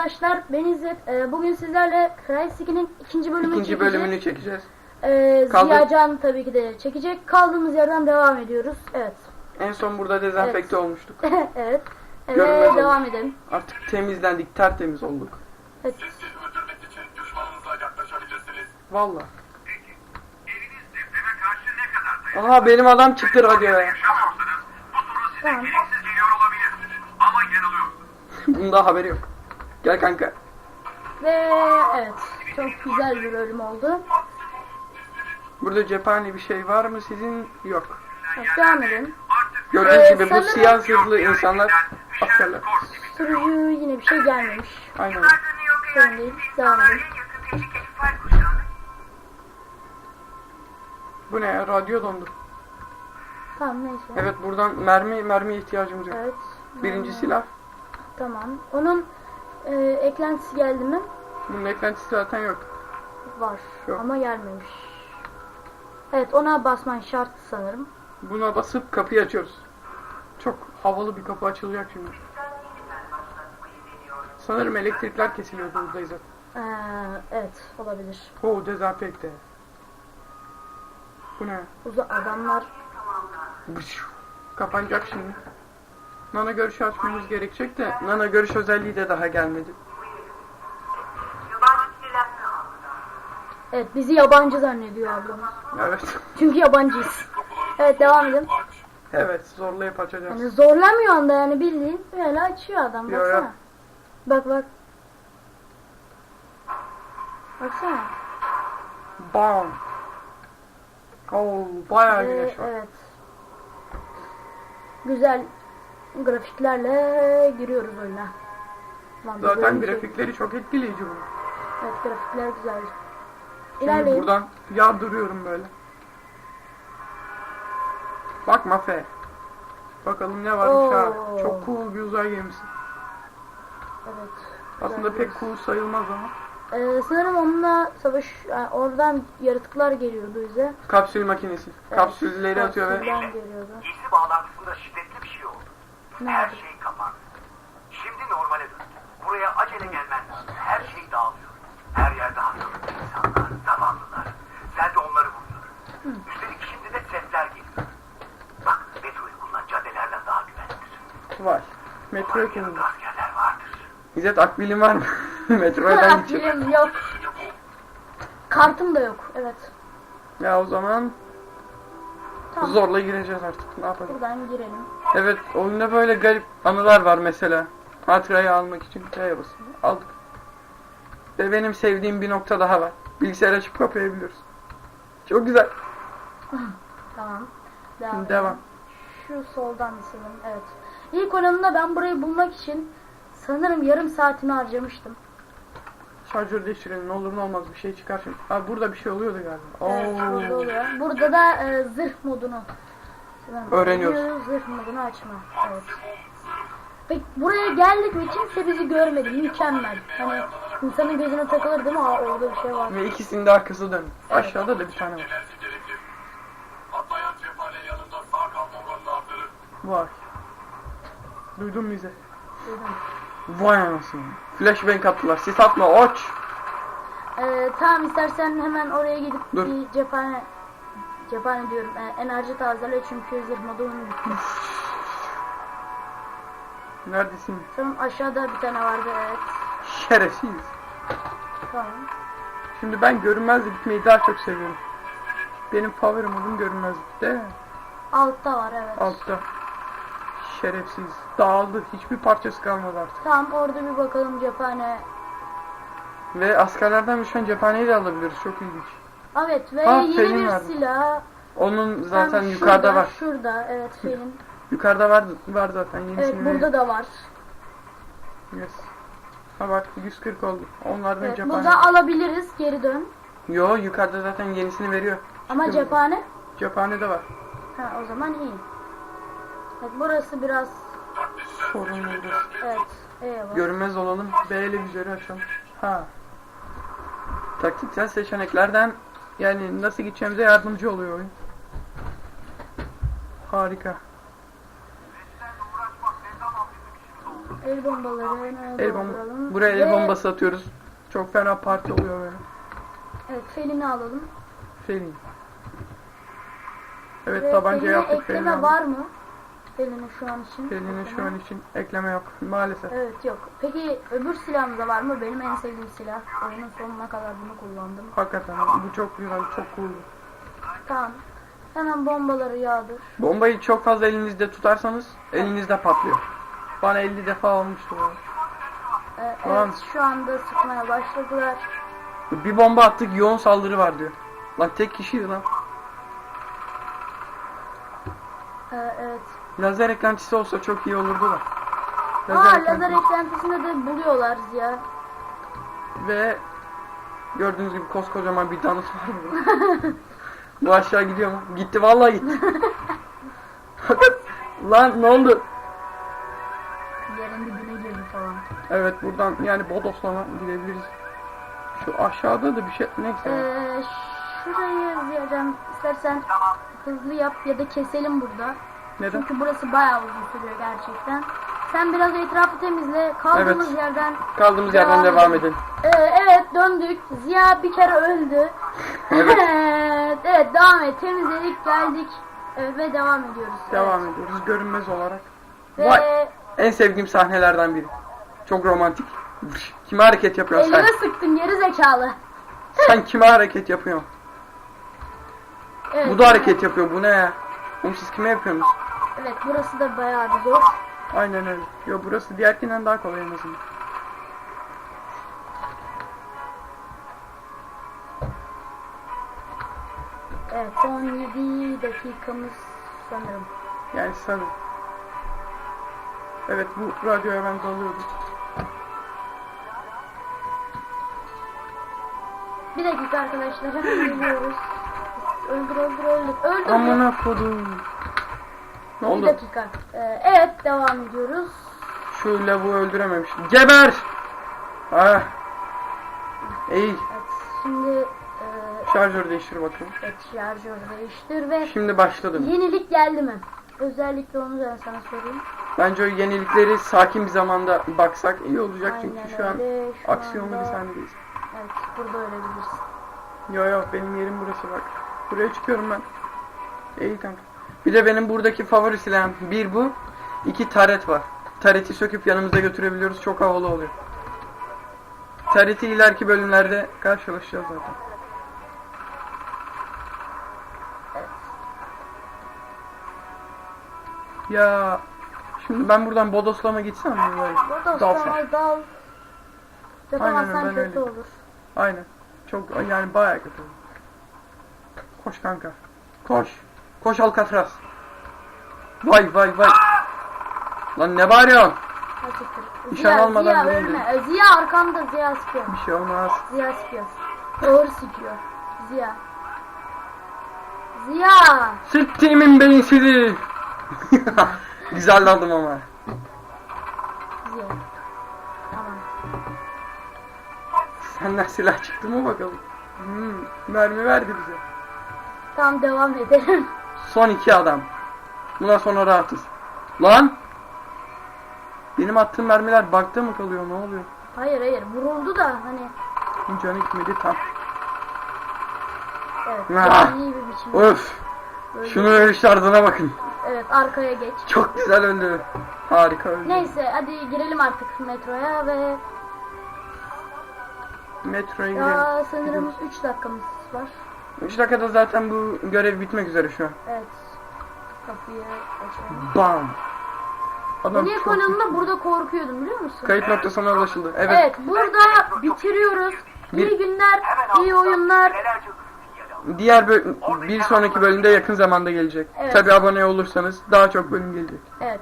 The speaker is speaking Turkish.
Arkadaşlar ben İzzet. Ee, bugün sizlerle Cry2'nin ikinci bölümünü İkinci çekeceğiz. bölümünü çekeceğiz. Ee, Kaldı- Ziya Can tabii ki de çekecek. Kaldığımız yerden devam ediyoruz. Evet. En son burada dezenfekte olmuştuk. evet. Ee, Görünmez devam edelim. Artık temizlendik, tertemiz olduk. Evet. Siz öldürmek için düşmanınıza yaklaşabilirsiniz. Valla. Eliniz depreme karşı ne kadar Aha benim adam çıktı radyoya. bu soru size Tamam. gereksiz geliyor olabilir. Ama yanılıyorsunuz. Bunda haberi yok. Gel kanka. Ve evet. Çok güzel bir bölüm oldu. Burada cephane bir şey var mı sizin? Yok. Evet, devam edelim. Gördüğünüz Ee, gibi bu sanırım- siyah zırhlı insanlar askerler. Sürücü yine bir şey gelmemiş. Aynen. Sorun değil. Devam edelim. Bu ne ya? Radyo dondu. Tamam neyse. Evet buradan mermi mermi ihtiyacımız yok. Evet. Birinci silah. Tamam. Onun e, eklentisi geldi mi? Bunun eklentisi zaten yok. Var. Yok. Ama gelmemiş. Evet ona basman şart sanırım. Buna basıp kapıyı açıyoruz. Çok havalı bir kapı açılacak şimdi. Sanırım elektrikler kesiliyor burada zaten. Ee, evet olabilir. Oo dezenfekte. Bu ne? Uza adamlar Bış. Kapanacak şimdi. Nano görüşü açmamız gerekecek de Nano görüş özelliği de daha gelmedi. evet bizi yabancı zannediyor ablamız. Evet. Çünkü yabancıyız. Evet devam. Aç. Evet zorlayıp açacağız. Yani zorlamıyor anda yani bildiğin böyle açıyor adam Yo, baksana. yo. Bak bak. Baksana. Bam. Oo bayağı Ee, güneş var. evet. Güzel grafiklerle giriyoruz oyuna. Lan Zaten şey- grafikleri çok etkileyici bu. Evet grafikler güzel. Şimdi İlerleyin. buradan yardırıyorum böyle. Bak Mafe. Bakalım ne varmış ha. Oo. Çok cool bir uzay gemisi. Evet. Aslında pek cool sayılmaz ama. Ee, sanırım onunla savaş yani oradan yaratıklar geliyordu bize. Kapsül makinesi. Evet, Kapsülleri atıyor ve kapsülden geliyordu. Giysi bağlantısında oldu. Ne Her oldu? şey kapandı. Şimdi normale döndü. Buraya acele gelmen lazım. Her şey dağılıyor. Her yerde hastalıklı insanlar, zavallılar. Sen de onları vuruyor. Üstelik şimdi de sesler geliyor. Bak metroyu kullan caddelerden daha güvenlidir. Vay. Metroya Umarım yanında kullanıyor. askerler vardır. İzzet akbilin var mı? Metrodan gidecek. Akbilim yok. Kartım da yok. Evet. Ya o zaman Tamam. zorla gireceğiz artık. Ne yapalım? Buradan girelim. Evet oyunda böyle garip anılar var mesela. Hatırayı almak için T'ye basın. Aldık. Ve benim sevdiğim bir nokta daha var. Bilgisayar açıp kapayabiliyoruz. Çok güzel. Tamam. Devam. Devam. Şu soldan sanırım. Evet. İlk oranında ben burayı bulmak için sanırım yarım saatimi harcamıştım. Şarjör değiştirelim ne olur ne olmaz bir şey çıkar şimdi. Aa burada bir şey oluyordu galiba. Evet, burada Oo. oluyor. Burada da e, zırh modunu Öğreniyoruz. Zırh modunu açma. Evet. Peki buraya geldik ve kimse bizi görmedi. Mükemmel. Hani insanın gözüne takılır değil mi? Aa orada bir şey var. Ve ikisinin de arkası dön. Aşağıda da bir tane var. Var. Duydun mu bize? Duydum. Vay anasını. Flashbang attılar. Sis atma oç. Ee, tamam istersen hemen oraya gidip Dur. bir cephane cephane diyorum. e, enerji tazele çünkü zırh modunu bitti. Neredesin? Sanırım aşağıda bir tane vardı evet. Şerefsiz. Tamam. Şimdi ben görünmezlik gitmeyi daha çok seviyorum. Benim favori modum görünmezlikte. Altta var evet. Altta. Şerefsiz. Dağıldı. Hiçbir parçası kalmadı artık. Tamam orada bir bakalım cephane. Ve askerlerden düşen cephaneyi de alabiliriz. Çok ilginç. Evet ve Ha, yeni Pelin bir vardı. silah. Onun zaten Hem yukarıda şurada, var. Şurada evet Pelin. Yukarıda var var zaten yenisini. Evet burada da var. Yes. Ha bak 140 oldu. Onlardan Evet, cephane. burada alabiliriz geri dön. Yo yukarıda zaten yenisini veriyor. Ama Çıkıyor. cephane. Cephane de var. Ha o zaman iyi. Evet burası biraz Sorun burada. evet. Eyvallah. Görünmez olalım. B ile vizörü açalım. Ha. Taktiksel seçeneklerden yani nasıl gideceğimize yardımcı oluyor oyun. Harika. El bombaları El bomba- dolduralım? Buraya el bombası atıyoruz. Çok fena parti oluyor böyle. Evet felini alalım. Felin. Evet Ve tabanca feline yaptık. ekleme var mı? Felini şu an için. Felinin şu an için ekleme yok maalesef. Evet yok. Peki öbür silahımızda var mı? Benim en sevdiğim silah. Oyunun sonuna kadar bunu kullandım. Hakikaten bu çok güzel, çok cool. Tamam. Hemen bombaları yağdır. Bombayı çok fazla elinizde tutarsanız elinizde patlıyor. Bana 50 defa olmuştu. bu. Ee, evet şu anda sıkmaya başladılar. Bir bomba attık yoğun saldırı var diyor. Lan tek kişiydi lan. Ee, evet. Lazer eklentisi olsa çok iyi olurdu da. Aa lazer eklentisi- eklentisinde de buluyorlar Ziya. Ve gördüğünüz gibi koskocaman bir danıt var burada. Bu aşağı gidiyor mu? Gitti vallahi gitti. Lan ne oldu? Yerin dibine girdi falan. Evet buradan yani Bodoslama gidebiliriz. Şu aşağıda da bir şey neyse. Ee, şurayı Ziya'cığım istersen hızlı yap ya da keselim burada. Neden? Çünkü burası bayağı uzun sürüyor gerçekten. Sen biraz etrafı temizle. Kaldığımız Evet. yerden Kaldığımız yerden Devam edelim. Ee, evet döndük. Ziya bir kere öldü. Evet. evet, evet devam et. Temizledik geldik Evet, ve devam ediyoruz. Devam Evet. ediyoruz görünmez olarak. Ve Vay. En sevdiğim sahnelerden biri. Çok romantik. Kime hareket yapıyorsun sen? elime sıktın geri zekalı. Sen kime hareket yapıyorsun? Evet, Bu da hareket yapıyor. Bu ne ya? Oğlum siz kime yapıyorsunuz? Evet burası da bayağı bir zor. Aynen öyle. Yo burası diğerkinden daha kolay en azından. Evet son 7 dakikamız sanırım. Yani sarı. Evet bu radyoya ben dalıyordum. Bir dakika arkadaşlar hemen geliyoruz. Öldür öldür öldür. Öldür. Amına kodum. Ne Bir oldu? dakika. Ee, evet devam ediyoruz. Şu lavuğu öldürememiştim. Geber! Ah. Eğil. Evet şimdi e, Şarjör değiştir bakayım. evet, şarjör değiştir ve Şimdi başladım. yenilik geldi mi? Özellikle onu ben sana sorayım. Bence o yenilikleri sakin bir zamanda baksak iyi olacak Aynen çünkü şu an öyle. Şu aksiyonlu anda- bir sahnedeyiz. Evet burada ölebilirsin. Yo yo benim yerim burası bak. Buraya çıkıyorum ben. İyi kanka. Bir de benim buradaki favori silahım. Bir bu. iki taret var. Tareti söküp yanımıza götürebiliyoruz. Çok havalı oluyor. Tareti ileriki bölümlerde karşılaşacağız zaten. Ya şimdi ben buradan Bodoslama gitsem mi böyle? Sana dal. Yapamazsan kötü öyle. olur. Aynen. Çok yani bayağı kötü. Koş kanka. Koş. Koş Alcatraz. Vay vay vay. Lan ne bağırıyorsun? Nişan Ziya, almadan Ziya ölme. Ee, Ziya arkamda Ziya sıkıyor. Bir şey olmaz. Ziya sıkıyor. Doğru sıkıyor. Ziya. Ziya. Siktiğimin beyinsizliği. Güzel aldım ama. Ziya. Tamam. Senden silah çıktı mı bakalım. Hmm, mermi verdi bize. Tamam devam edelim. Son iki adam. Bundan sonra rahatız. Lan! Benim attığım mermiler bakta mı kalıyor? Ne oluyor? Hayır hayır vuruldu da hani Canı gitmedi tam. evet Ah. iyi bir biçimde. Öf! böyle- Şunun ölüş tarzına bakın. Evet arkaya geç. Çok güzel öldü. Harika öldü. Neyse hadi girelim artık metroya ve Metroya gidelim. ya sanırım 3 dakikamız var. 3 dakikada zaten bu görev bitmek üzere şu an. Evet. Kapıyı açalım. Bam! Adam Niye çok- konumda burada korkuyordum biliyor musun? Kayıt noktasına ulaşıldı. Evet. Evet burada bitiriyoruz. İyi Bir- günler, Hemen iyi oyunlar. Diğer böl- bir sonraki bölümde yakın zamanda gelecek. Evet. Tabi abone olursanız daha çok bölüm gelecek. Evet.